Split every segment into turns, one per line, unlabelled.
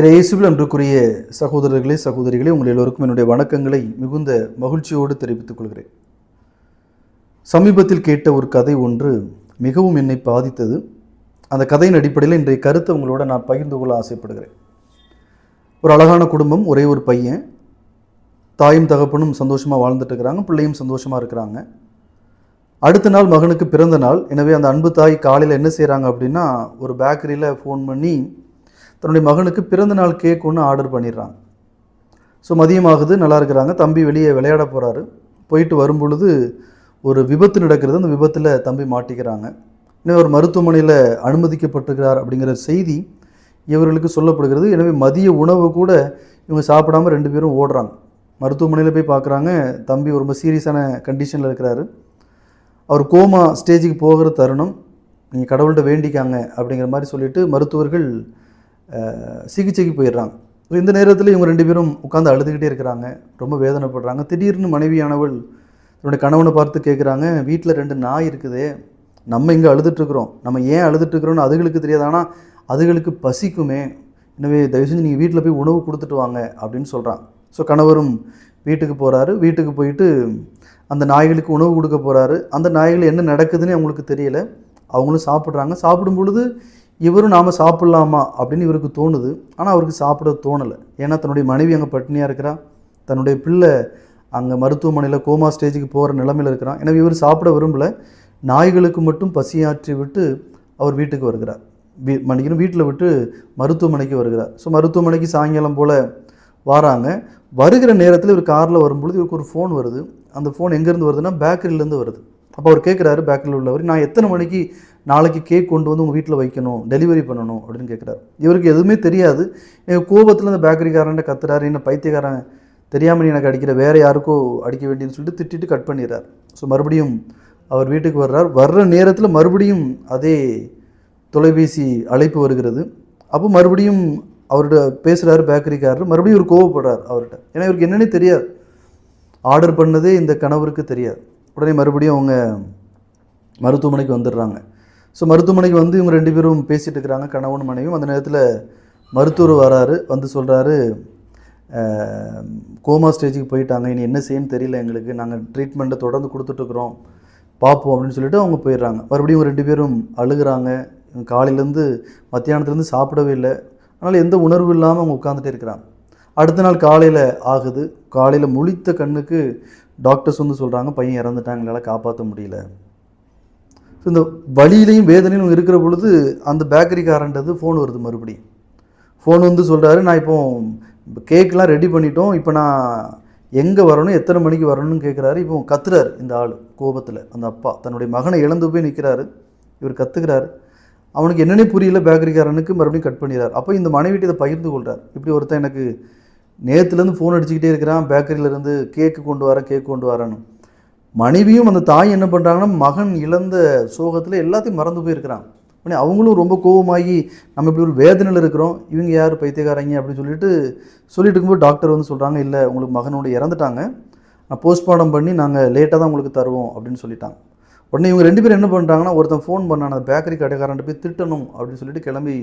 இயேசுவில் அன்றுக்குரிய சகோதரர்களே சகோதரிகளே உங்கள் எல்லோருக்கும் என்னுடைய வணக்கங்களை மிகுந்த மகிழ்ச்சியோடு தெரிவித்துக் கொள்கிறேன். சமீபத்தில் கேட்ட ஒரு கதை ஒன்று மிகவும் என்னை பாதித்தது. அந்த கதையின் அடிப்படையில் இன்றைய கருத்தை உங்களோட நான் பகிர்ந்து கொள்ள ஆசைப்படுகிறேன். ஒரு அழகான குடும்பம் ஒரே ஒரு பையன். தாயும் தகப்பனும் சந்தோஷமாக வாழ்ந்துட்டு இருக்கிறாங்க பிள்ளையும் சந்தோஷமாக இருக்கிறாங்க. அடுத்த நாள் மகனுக்கு பிறந்த நாள். எனவே அந்த அன்பு தாய் காலையில் என்ன செய்கிறாங்க அப்படின்னா ஒரு பேக்கரியில் ஃபோன் பண்ணி தன்னுடைய மகனுக்கு பிறந்த நாள் கேக் ஒன்று ஆர்டர் பண்ணிடுறாங்க. ஸோ மதியமாகுது நல்லா இருக்கிறாங்க. தம்பி வெளியே விளையாட போகிறாரு போயிட்டு வரும்பொழுது ஒரு விபத்து நடக்கிறது. அந்த விபத்தில் தம்பி மாட்டிக்கிறாங்க. இன்னும் ஒரு மருத்துவமனையில் அனுமதிக்கப்பட்டிருக்கிறார் அப்படிங்கிற செய்தி இவர்களுக்கு சொல்லப்படுகிறது. எனவே மதிய உணவு கூட இவங்க சாப்பிடாம ரெண்டு பேரும் ஓடுறாங்க. மருத்துவமனையில் போய் பார்க்குறாங்க. தம்பி ரொம்ப சீரியஸான கண்டிஷனில் இருக்கிறாரு. அவர் கோமா ஸ்டேஜுக்கு போகிற தருணம் நீங்கள் கடவுள்கிட்ட வேண்டிக்காங்க அப்படிங்கிற மாதிரி சொல்லிட்டு மருத்துவர்கள் சிகிச்சைக்கு போயிடுறாங்க. ஸோ இந்த நேரத்தில் இவங்க ரெண்டு பேரும் உட்காந்து அழுதுகிட்டே இருக்கிறாங்க. ரொம்ப வேதனைப்படுறாங்க. திடீர்னு மனைவியானவள் தன்னுடைய கணவனை பார்த்து கேட்குறாங்க வீட்டில் ரெண்டு நாய் இருக்குதே நம்ம இங்கே அழுதுட்டுருக்குறோம். நம்ம ஏன் அழுதுட்டுருக்குறோன்னு அதுகளுக்கு தெரியாது. ஆனால் அதுகளுக்கு பசிக்குமே. எனவே தயவு செஞ்சு நீங்கள் வீட்டில் போய் உணவு கொடுத்துட்டு வாங்க அப்படின்னு சொல்கிறான் ஸோ கணவரும் வீட்டுக்கு போகிறாரு வீட்டுக்கு போயிட்டு அந்த நாய்களுக்கு உணவு கொடுக்க போகிறாரு அந்த நாய்கள் என்ன நடக்குதுன்னு அவங்களுக்கு தெரியல. அவங்களும் சாப்பிட்றாங்க. சாப்பிடும் பொழுது இவரும் நாம் சாப்பிட்லாமா அப்படின்னு இவருக்கு தோணுது. ஆனால் அவருக்கு சாப்பிட தோணலை. ஏன்னா தன்னுடைய மனைவி அங்கே பட்டினியாக இருக்கிறா. தன்னுடைய பிள்ளை அங்கே மருத்துவமனையில் கோமா ஸ்டேஜுக்கு போகிற நிலமையில் இருக்கிறான். எனவே இவர் சாப்பிட விரும்பல. நாய்களுக்கு மட்டும் பசியாற்றி விட்டு அவர் வீட்டுக்கு வருகிறார். வீ மன்னிக்கணும் வீட்டில் விட்டு மருத்துவமனைக்கு வருகிறார். ஸோ மருத்துவமனைக்கு சாயங்காலம் போல் வராங்க. வருகிற நேரத்தில் இவர் காரில் வரும்பொழுது இவருக்கு ஒரு ஃபோன் வருது. அந்த ஃபோன் எங்கேருந்து வருதுன்னா பேக்கரியிலேருந்து வருது. அப்போ அவர் கேட்குறாரு பேக்கரியில் உள்ளவர் நான் எத்தனை மணிக்கு நாளைக்கு கேக் கொண்டு வந்து உங்கள் வீட்டில் வைக்கணும் டெலிவரி பண்ணணும் அப்படின்னு கேட்குறாரு இவருக்கு எதுவுமே தெரியாது. எங்கள் கோபத்தில் அந்த பேக்கரிக்காரன்ட்ட கத்துறாரு என்ன பைத்தியக்காரன் தெரியாமல் நீ எனக்கு அடிக்கிற வேறு யாருக்கோ அடிக்க வேண்டியன்னு சொல்லிட்டு திட்டிட்டு கட் பண்ணிடுறார். ஸோ மறுபடியும் அவர் வீட்டுக்கு வர்றார். வர்ற நேரத்தில் மறுபடியும் அதே தொலைபேசி அழைப்பு வருகிறது. அப்போ மறுபடியும் அவர்கிட்ட பேசுகிறாரு பேக்கரிக்காரர் மறுபடியும் இவர் கோவப்படுறார் அவர்கிட்ட. ஏன்னா இவருக்கு என்னன்னே தெரியாது. ஆர்டர் பண்ணதே இந்த கணவருக்கு தெரியாது. உடனே மறுபடியும் அவங்க மருத்துவமனைக்கு வந்துடுறாங்க. ஸோ மருத்துவமனைக்கு வந்து இவங்க ரெண்டு பேரும் பேசிகிட்டு இருக்கிறாங்க கணவன் மனைவியும். அந்த நேரத்தில் மருத்துவர் வராரு வந்து சொல்கிறாரு கோமா ஸ்டேஜுக்கு போயிட்டாங்க இனி என்ன செய்யணும்னு தெரியல எங்களுக்கு. நாங்கள் ட்ரீட்மெண்ட்டை தொடர்ந்து கொடுத்துட்ருக்குறோம் பார்ப்போம் அப்படின்னு சொல்லிட்டு அவங்க போயிடுறாங்க. மறுபடியும் இவங்க ரெண்டு பேரும் அழுகிறாங்க. இவங்க காலையிலேருந்து மத்தியானத்துலேருந்து சாப்பிடவே இல்லை. அதனால் எந்த உணர்வு இல்லாமல் அவங்க உட்காந்துட்டே இருக்கிறாங்க. அடுத்த நாள் காலையில் ஆகுது. காலையில் முழித்த கண்ணுக்கு டாக்டர்ஸ் வந்து சொல்கிறாங்க பையன் இறந்துட்டாங்களால் காப்பாற்ற முடியல. ஸோ இந்த வழியிலையும் வேதனையும் இருக்கிற பொழுது அந்த பேக்கரிக்காரன்றது ஃபோன் வருது மறுபடியும். ஃபோன் வந்து சொல்கிறாரு நான் இப்போ கேக்கெலாம் ரெடி பண்ணிட்டோம். இப்போ நான் எங்கே வரணும் எத்தனை மணிக்கு வரணும்னு கேட்குறாரு இப்போ கத்துறாரு இந்த ஆள் கோபத்தில் அந்த அப்பா. தன்னுடைய மகனை இழந்து போய் நிற்கிறாரு இவர் கத்துக்கிறாரு. அவனுக்கு என்னென்ன புரியல பேக்கரிக்காரனுக்கு மறுபடியும் கட் பண்ணிடுறாரு. அப்போ இந்த மனைவிட்டு இதை பகிர்ந்து கொள்கிறார் இப்படி ஒருத்தன் எனக்கு நேற்றுலேருந்து ஃபோன் அடிச்சுக்கிட்டே இருக்கிறான். பேக்கரியிலேருந்து கேக்கு கொண்டு வரேன் கேக் கொண்டு வரேன்னு. மனைவியும் அந்த தாய் என்ன பண்ணுறாங்கன்னா மகன் இழந்த சோகத்தில் எல்லாத்தையும் மறந்து போயிருக்கிறான் உடனே அவங்களும் ரொம்ப கோவமாகி நம்ம இப்படி ஒரு வேதனையில் இருக்கிறோம் இவங்க யார் பைத்தியக்காரங்க அப்படின்னு சொல்லிட்டு சொல்லிட்டு இருக்கும்போது டாக்டர் வந்து சொல்கிறாங்க இல்லை உங்களுக்கு மகனோட இறந்துட்டாங்க. நான் போஸ்ட்மார்ட்டம் பண்ணி நாங்கள் லேட்டாக தான் உங்களுக்கு தருவோம் அப்படின்னு சொல்லிட்டாங்க. உடனே இவங்க ரெண்டு பேரும் என்ன பண்ணுறாங்கன்னா ஒருத்தன் ஃபோன் பண்ணான் அந்த பேக்கரி கடைக்காரன்ட்டு போய் திட்டணும் அப்படின்னு சொல்லிட்டு கிளம்பி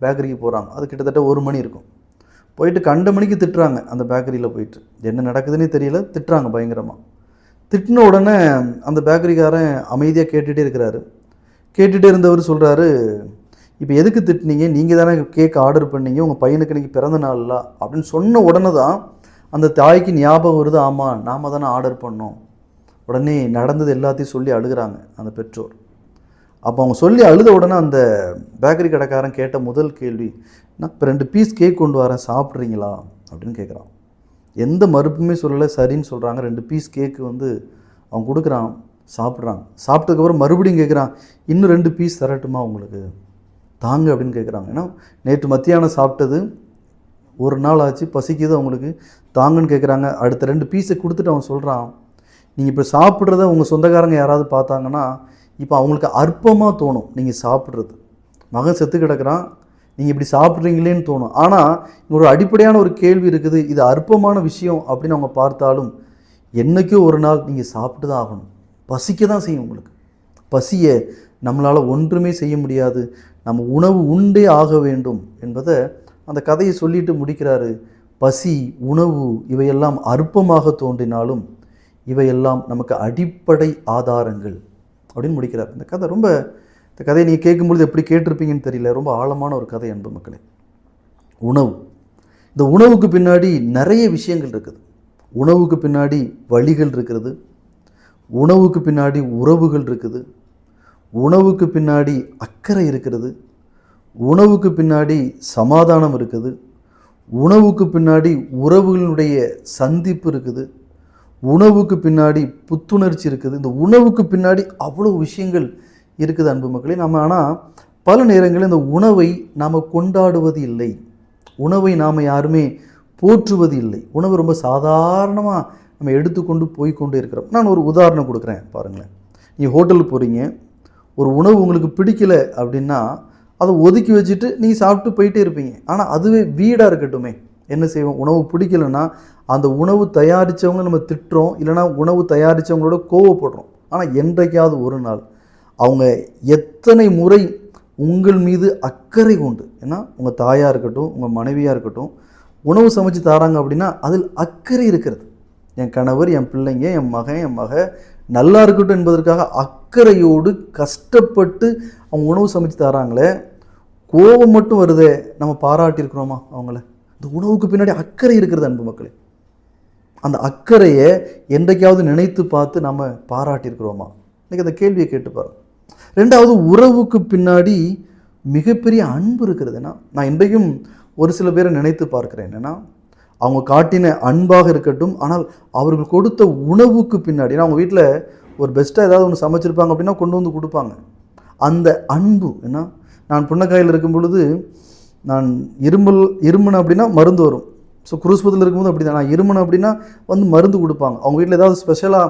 பேக்கரிக்கு போகிறாங்க அது கிட்டத்தட்ட ஒரு மணி இருக்கும். போயிட்டு கண்ட மணிக்கு திட்டுறாங்க அந்த பேக்கரியில் போயிட்டு. என்ன நடக்குதுன்னே தெரியல திட்டுறாங்க பயங்கரமாக திட்டின உடனே அந்த பேக்கரிக்காரன் அமைதியாக கேட்டுகிட்டே இருக்கிறாரு. கேட்டுகிட்டே இருந்தவர் சொல்கிறாரு இப்போ எதுக்கு திட்டுனீங்க? நீங்கள் தானே கேக் ஆர்டர் பண்ணீங்க. உங்கள் பையனுக்கு இன்னைக்கு பிறந்த நாள்ல அப்படின்னு சொன்ன உடனே தான் அந்த தாய்க்கு ஞாபகம் வருது ஆமாம் நாம தானே ஆர்டர் பண்ணோம். உடனே நடந்தது எல்லாத்தையும் சொல்லி அழுகுறாங்க அந்த பெற்றோர். அப்போ அவங்க சொல்லி அழுத உடனே அந்த பேக்கரி கடைக்காரன் கேட்ட முதல் கேள்வி நான் இப்போ ரெண்டு பீஸ் கேக் கொண்டு வரேன் சாப்பிட்றீங்களா? அப்படின்னு கேட்குறான் எந்த மறுப்புமே சொல்லலை சரின்னு சொல்கிறாங்க ரெண்டு பீஸ் கேக்கு வந்து அவன் கொடுக்குறான் சாப்பிட்றான். சாப்பிட்டதுக்கப்புறம் மறுபடியும் கேட்குறான் இன்னும் ரெண்டு பீஸ் தரட்டுமா உங்களுக்கு? தாங்க அப்படின்னு கேட்குறாங்க. ஏன்னா நேற்று மத்தியானம் சாப்பிட்டது ஒரு நாள் ஆச்சு பசிக்குது அவங்களுக்கு. தாங்கன்னு கேட்குறாங்க. அடுத்த ரெண்டு பீஸை கொடுத்துட்டு அவன் சொல்கிறான் நீங்கள் இப்போ சாப்பிட்றத உங்கள் சொந்தக்காரங்க யாராவது பார்த்தாங்கன்னா இப்போ அவங்களுக்கு அற்பமாக தோணும் நீங்கள் சாப்பிட்றது. மகன் செத்து கிடக்குறான். நீங்கள் இப்படி சாப்பிட்றீங்களேன்னு தோணும். ஆனால் இங்க ஒரு அடிப்படையான ஒரு கேள்வி இருக்குது. இது அற்பமான விஷயம் அப்படின்னு அவங்க பார்த்தாலும் என்னைக்கோ ஒரு நாள் நீங்கள் சாப்பிட்டு தான் ஆகணும். பசிக்க தான் செய்யும் உங்களுக்கு. பசியை நம்மளால் ஒன்றுமே செய்ய முடியாது. நம்ம உணவு உண்டே ஆக வேண்டும் என்பதை அந்த கதையை சொல்லிட்டு முடிக்கிறாரு. பசி உணவு இவையெல்லாம் அற்பமாக தோன்றினாலும் இவையெல்லாம் நமக்கு அடிப்படை ஆதாரங்கள் அப்படின்னு முடிக்கிறார். இந்த கதை ரொம்ப இந்த கதையை நீங்கள் கேட்கும்பொழுது எப்படி கேட்டிருப்பீங்கன்னு தெரியல. ரொம்ப ஆழமான ஒரு கதை அன்பு மக்களே. உணவு. இந்த உணவுக்கு பின்னாடி நிறைய விஷயங்கள் இருக்குது. உணவுக்கு பின்னாடி வழிகள் இருக்கிறது உணவுக்கு பின்னாடி உறவுகள் இருக்குது. உணவுக்கு பின்னாடி அக்கறை இருக்கிறது உணவுக்கு பின்னாடி சமாதானம் இருக்குது. உணவுக்கு பின்னாடி உறவுகளினுடைய சந்திப்பு இருக்குது. உணவுக்கு பின்னாடி புத்துணர்ச்சி இருக்குது. இந்த உணவுக்கு பின்னாடி அவ்வளோ விஷயங்கள் இருக்குது அன்பு மக்களே. நம்ம ஆனால் பல நேரங்களில் இந்த உணவை நாம் கொண்டாடுவது இல்லை. உணவை நாம் யாருமே போற்றுவது இல்லை. உணவு ரொம்ப சாதாரணமாக நம்ம எடுத்துக்கொண்டு போய் கொண்டு இருக்கிறோம். நான் ஒரு உதாரணம் கொடுக்குறேன் பாருங்களேன். நீங்கள் ஹோட்டலுக்கு போகிறீங்க ஒரு உணவு உங்களுக்கு பிடிக்கல அப்படின்னா அதை ஒதுக்கி வச்சுட்டு நீங்கள் சாப்பிட்டு போயிட்டே இருப்பீங்க. ஆனால் அதுவே வீடாக இருக்கட்டுமே. என்ன செய்வோம்? உணவு பிடிக்கலன்னா அந்த உணவு தயாரித்தவங்க நம்ம திட்டுறோம். இல்லைனா உணவு தயாரித்தவங்களோட கோவப்படுறோம். ஆனால் என்றைக்காவது ஒரு நாள் அவங்க எத்தனை முறை உங்கள் மீது அக்கறை கொண்டு ஏன்னா உங்கள் தாயாக இருக்கட்டும் உங்கள் மனைவியாக இருக்கட்டும் உணவு சமைச்சு தராங்க அப்படின்னா அதில் அக்கறை இருக்கிறது. என் கணவர் என் பிள்ளைங்க என் மகன் என் மக நல்லா இருக்கட்டும் என்பதற்காக அக்கறையோடு கஷ்டப்பட்டு அவங்க உணவு சமைச்சு தராங்களே கோபம் மட்டும் வருதே நம்ம பாராட்டியிருக்கிறோமா அவங்கள? இந்த உணவுக்கு பின்னாடி அக்கறை இருக்கிறது அன்பு மக்களே. அந்த அக்கறையை என்றைக்காவது நினைத்து பார்த்து நம்ம பாராட்டியிருக்கிறோமா? இன்றைக்கி அந்த கேள்வியை கேட்டு பாருங்க. ரெண்டாவது உறவுக்கு பின்னாடி மிகப்பெரிய அன்பு இருக்கிறதுன்னா நான் இன்றைக்கும் ஒரு சில பேரை நினைத்து பார்க்குறேன். என்னன்னா அவங்க காட்டின அன்பாக இருக்கட்டும் ஆனால் அவர்கள் கொடுத்த உணவுக்கு பின்னாடி ஏன்னா அவங்க வீட்டில் ஒரு பெஸ்ட்டாக ஏதாவது ஒன்று சமைச்சிருப்பாங்க அப்படின்னா கொண்டு வந்து கொடுப்பாங்க. அந்த அன்பு ஏன்னா நான் புன்னக்காயில் இருக்கும் பொழுது நான் இருமல் இருமுன அப்படின்னா மருந்து வரும். ஸோ குருஸ்பத்தில் இருக்கும்போது அப்படி தான் நான் இருமுன அப்படின்னா வந்து மருந்து கொடுப்பாங்க. அவங்க வீட்டில் ஏதாவது ஸ்பெஷலாக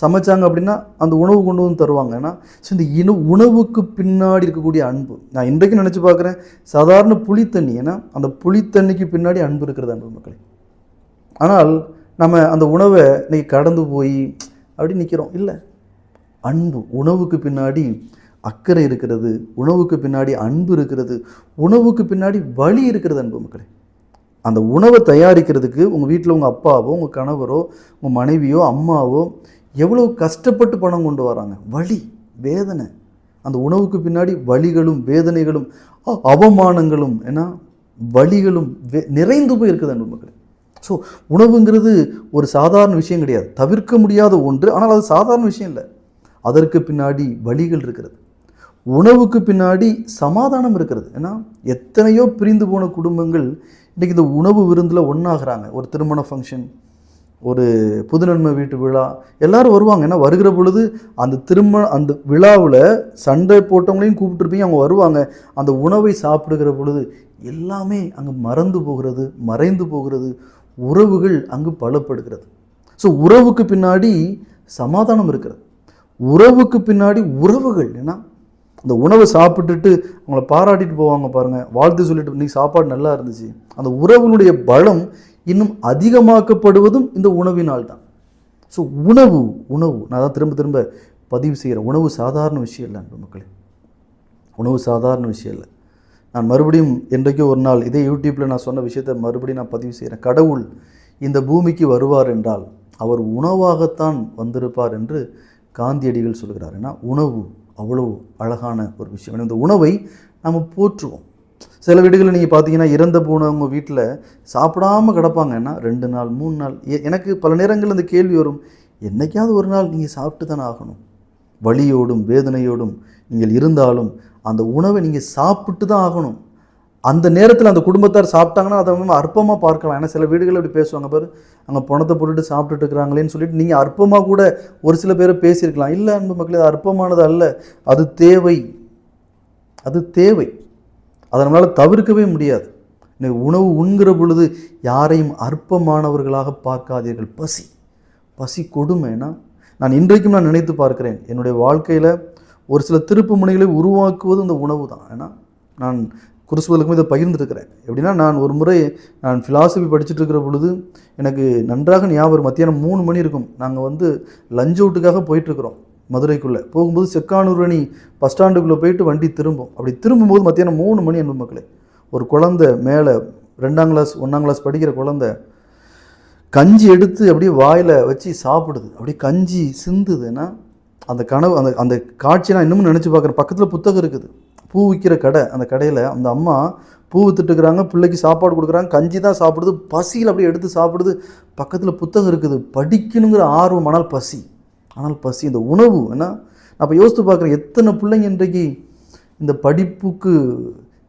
சமைச்சாங்க அப்படின்னா அந்த உணவு கொண்டு வந்து தருவாங்க. ஏன்னா ஸோ இந்த இன உணவுக்கு பின்னாடி இருக்கக்கூடிய அன்பு. நான் இன்றைக்கும் நினச்சி பார்க்குறேன் சாதாரண புளித்தண்ணி ஏன்னா அந்த புளித்தண்ணிக்கு பின்னாடி அன்பு இருக்கிறது அன்பு மக்களே. ஆனால் நம்ம அந்த உணவை இன்றைக்கி கடந்து போய் அப்படி நிற்கிறோம் இல்லை. அன்பு உணவுக்கு பின்னாடி அக்கறை இருக்கிறது உணவுக்கு பின்னாடி அன்பு இருக்கிறது உணவுக்கு பின்னாடி வழி இருக்கிறது அன்பு மக்களே. அந்த உணவை தயாரிக்கிறதுக்கு உங்கள் வீட்டில் உங்கள் அப்பாவோ உங்கள் கணவரோ உங்கள் மனைவியோ அம்மாவோ எவ்வளோ கஷ்டப்பட்டு பணம் கொண்டு வராங்க? வலி வேதனை. அந்த உணவுக்கு பின்னாடி வழிகளும் வேதனைகளும் அவமானங்களும் ஏன்னா வலிகளும் வே நிறைந்து போய் இருக்குது அன்பு மக்கள். ஸோ உணவுங்கிறது ஒரு சாதாரண விஷயம் கிடையாது. தவிர்க்க முடியாத ஒன்று ஆனால் அது சாதாரண விஷயம் இல்லை. அதற்கு பின்னாடி வழிகள் இருக்கிறது. உணவுக்கு பின்னாடி சமாதானம் இருக்கிறது. ஏன்னா எத்தனையோ பிரிந்து போன குடும்பங்கள் இன்றைக்கி இந்த உணவு விருந்தில் ஒன்றாகிறாங்க ஒரு திருமண ஃபங்க்ஷன் ஒரு புதுநன்மை வீட்டு விழா எல்லோரும் வருவாங்க. ஏன்னா வருகிற பொழுது அந்த திருமண அந்த விழாவில் சண்டை போட்டவங்களையும் கூப்பிட்டுருப்பீங்க அவங்க வருவாங்க. அந்த உணவை சாப்பிடுகிற பொழுது எல்லாமே அங்கே மறந்து போகிறது மறைந்து போகிறது உறவுகள் அங்கு பலப்படுகிறது. ஸோ உறவுக்கு பின்னாடி சமாதானம் இருக்கிறது. உறவுக்கு பின்னாடி உறவுகள். ஏன்னா அந்த உணவை சாப்பிட்டுட்டு அவங்கள பாராட்டிட்டு போவாங்க பாருங்கள் வாழ்த்து சொல்லிட்டு இன்னைக்கு சாப்பாடு நல்லா இருந்துச்சு. அந்த உறவுகளுடைய பலம் இன்னும் அதிகமாக்கப்படுவதும் இந்த உணவினால் தான் ஸோ உணவு உணவு. நான் தான் திரும்ப திரும்ப பதிவு செய்கிறேன். உணவு சாதாரண விஷயம் இல்லை அன்பு மக்களே. உணவு சாதாரண விஷயம் இல்லை. நான் மறுபடியும் என்றைக்கோ ஒரு நாள் இதே யூடியூப்பில் நான் சொன்ன விஷயத்தை மறுபடியும் நான் பதிவு செய்கிறேன். கடவுள் இந்த பூமிக்கு வருவார் என்றால் அவர் உணவாகத்தான் வந்திருப்பார் என்று காந்தியடிகள் சொல்கிறார். ஏன்னா உணவு அவ்வளோ அழகான ஒரு விஷயம். இந்த உணவை நாம் போற்றுவோம். சில வீடுகளில் நீங்கள் பார்த்தீங்கன்னா இறந்த போனவங்க வீட்டில் சாப்பிடாம கிடப்பாங்கன்னா ரெண்டு நாள் மூணு நாள். எனக்கு பல நேரங்களில் இந்த கேள்வி வரும். என்னைக்காவது ஒரு நாள் நீங்கள் சாப்பிட்டு தானே ஆகணும். வலியோடும் வேதனையோடும் நீங்கள் இருந்தாலும் அந்த உணவை நீங்கள் சாப்பிட்டு தான் ஆகணும். அந்த நேரத்தில் அந்த குடும்பத்தார் சாப்பிட்டாங்கன்னா அதை அற்பமாக பார்க்கலாம். ஏன்னா சில வீடுகள் இப்படி பேசுவாங்க பாரு. அங்கே பணத்தை போட்டுட்டு சாப்பிட்டுட்டு இருக்கிறாங்களேன்னு சொல்லிட்டு நீங்கள் அற்பமாக கூட ஒரு சில பேரை பேசியிருக்கலாம். இல்லை அன்பு மக்களே அது அற்பமானது அல்ல. அது தேவை. அது தேவை. அதை நம்மளால் தவிர்க்கவே முடியாது. உணவு உண்கிற பொழுது யாரையும் அற்பமானவர்களாக பார்க்காதீர்கள். பசி. பசி கொடுமைனா நான் இன்றைக்கும் நான் நினைத்து பார்க்கிறேன். என்னுடைய வாழ்க்கையில் ஒரு சில திருப்பு முனைகளை உருவாக்குவது இந்த உணவு தான் ஏன்னா நான் குருசுவலுக்கும் இதை பகிர்ந்துருக்கிறேன். எப்படின்னா நான் ஒரு முறை நான் ஃபிலாசபி படிச்சுட்டு இருக்கிற பொழுது எனக்கு நன்றாக ஞாபகம் மத்தியானம் மூணு மணி இருக்கும். நாங்கள் வந்து லஞ்ச் அவுட்டுக்காக போயிட்டுருக்குறோம் மதுரைக்குள்ளே. போகும்போது செக்கானூர் அணி பஸ் ஸ்டாண்டுக்குள்ளே போயிட்டு வண்டி திரும்பும். அப்படி திரும்பும்போது மத்தியானம் மூணு மணி அன்பு மக்களே ஒரு குழந்தை மேலே ரெண்டாம் கிளாஸ் ஒன்றாம் கிளாஸ் படிக்கிற குழந்தை கஞ்சி எடுத்து அப்படியே வாயில் வச்சு சாப்பிடுது. அப்படியே கஞ்சி சிந்துதுன்னா அந்த கனவு அந்த அந்த காட்சி நான் இன்னமும் நினச்சி பார்க்குறேன். பக்கத்தில் புத்தகம் இருக்குது. பூ விற்கிற கடை அந்த கடையில் அந்த அம்மா பூ வித்துட்டுருக்குறாங்க பிள்ளைக்கு சாப்பாடு கொடுக்குறாங்க கஞ்சி தான் சாப்பிடுது பசியில் அப்படியே எடுத்து சாப்பிடுது. பக்கத்தில் புத்தகம் இருக்குது படிக்கணுங்கிற ஆர்வம் ஆனால் பசி. ஆனால் பசி இந்த உணவு ஏன்னா அப்போ யோசித்து பார்க்குறேன் எத்தனை பிள்ளைங்க இன்றைக்கு இந்த படிப்புக்கு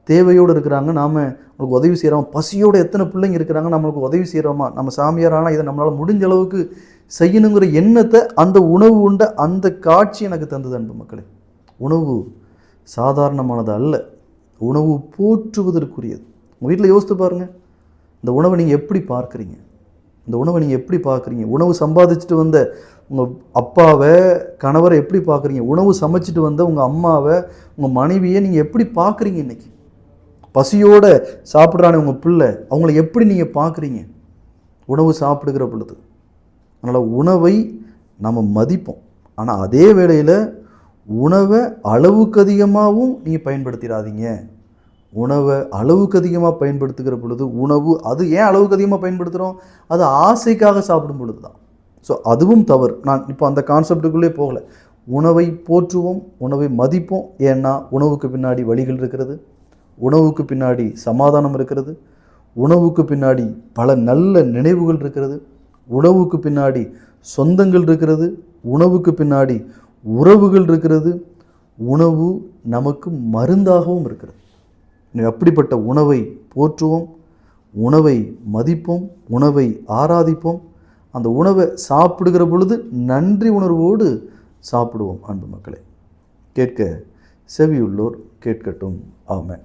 தேவையோடு இருக்கிறாங்க நாம் அவங்களுக்கு உதவி செய்கிறோம் பசியோடு எத்தனை பிள்ளைங்க இருக்கிறாங்க நம்மளுக்கு உதவி செய்கிறோமா நம்ம சாமியார் ஆனால் இதை நம்மளால் முடிஞ்ச அளவுக்கு செய்யணுங்கிற எண்ணத்தை அந்த உணவு உண்ட அந்த காட்சி எனக்கு தந்தது அன்பு மக்களே. உணவு சாதாரணமானது அல்ல. உணவு போற்றுவதற்குரியது. உங்கள் வீட்டில் யோசித்து பாருங்கள் இந்த உணவை நீங்கள் எப்படி பார்க்குறீங்க? இந்த உணவை நீங்கள் எப்படி பார்க்குறீங்க? உணவு சம்பாதிச்சுட்டு வந்த உங்கள் அப்பாவை கணவரை எப்படி பார்க்குறீங்க? உணவு சமைச்சிட்டு வந்த உங்கள் அம்மாவை உங்கள் மனைவியை நீங்கள் எப்படி பார்க்குறீங்க இன்றைக்கி பசியோடு சாப்பிட்றானே உங்கள் பிள்ளை. அவங்கள எப்படி நீங்கள் பார்க்குறீங்க? உணவு சாப்பிடுகிற பொழுது. அதனால் உணவை நம்ம மதிப்போம். ஆனால் அதே வேளையில் உணவை அளவுக்கு அதிகமாகவும் நீங்கள் பயன்படுத்திடாதீங்க. உணவை அளவுக்கு அதிகமாக பயன்படுத்துகிற பொழுது உணவு அது ஏன் அளவுக்கு அதிகமாக பயன்படுத்துகிறோம் அது ஆசைக்காக சாப்பிடும் பொழுது தான் ஸோ அதுவும் தவறு. நான் இப்போ அந்த கான்செப்டுக்குள்ளே போகலை. உணவை போற்றுவோம் உணவை மதிப்போம். ஏன்னா உணவுக்கு பின்னாடி வழிகள் இருக்கிறது. உணவுக்கு பின்னாடி சமாதானம் இருக்கிறது. உணவுக்கு பின்னாடி பல நல்ல நினைவுகள் இருக்கிறது. உணவுக்கு பின்னாடி சொந்தங்கள் இருக்கிறது. உணவுக்கு பின்னாடி உறவுகள் இருக்கிறது உணவு நமக்கு மருந்தாகவும் இருக்கிறது. அப்படிப்பட்ட உணவை போற்றுவோம் உணவை மதிப்போம் உணவை ஆராதிப்போம். அந்த உணவை சாப்பிடுகிற பொழுது நன்றி உணர்வோடு சாப்பிடுவோம் அன்பு மக்களை. கேட்க செவியுள்ளோர் கேட்கட்டும். ஆமேன்.